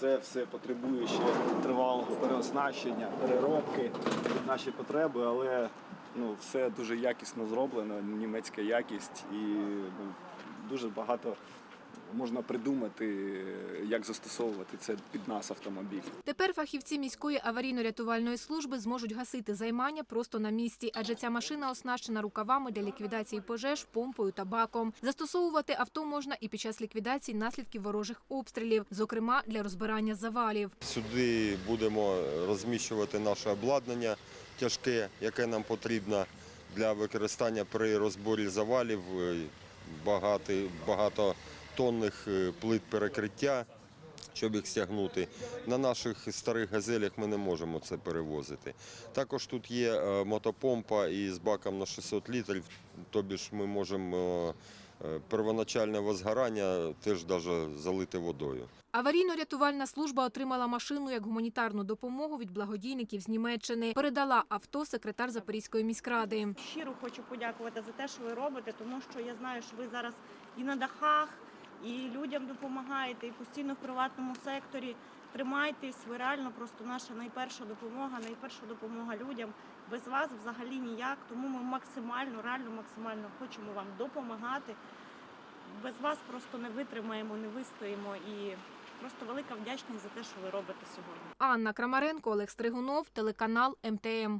Це все потребує ще тривалого переоснащення, переробки під наші потреби, але ну, все дуже якісно зроблено, німецька якість і ну, дуже багато можна придумати, як застосовувати це під нас автомобіль. Тепер фахівці міської аварійно-рятувальної служби зможуть гасити займання просто на місці, адже ця машина оснащена рукавами для ліквідації пожеж, помпою та баком. Застосовувати авто можна і під час ліквідації наслідків ворожих обстрілів, зокрема для розбирання завалів. Сюди будемо розміщувати наше обладнання тяжке, яке нам потрібно для використання при розборі завалів, е, багато, багатотонних е, плит перекриття, щоб їх стягнути. На наших старих газелях ми не можемо це перевозити. Також тут є е, мотопомпа із баком на 600 літрів, тобі ж ми можемо е, первоначальне возгорання теж навіть залити водою. Аварійно-рятувальна служба отримала машину як гуманітарну допомогу від благодійників з Німеччини. Передала авто секретар Запорізької міськради. Щиро хочу подякувати за те, що ви робите, тому що я знаю, що ви зараз і на дахах, і людям допомагаєте, і постійно в приватному секторі. Тримайтесь, ви реально просто наша найперша допомога, найперша допомога людям. Без вас взагалі ніяк. Тому ми максимально, реально максимально хочемо вам допомагати. Без вас просто не витримаємо, не вистоїмо і просто велика вдячність за те, що ви робите сьогодні. Анна Крамаренко, Олег Стригунов, телеканал МТМ.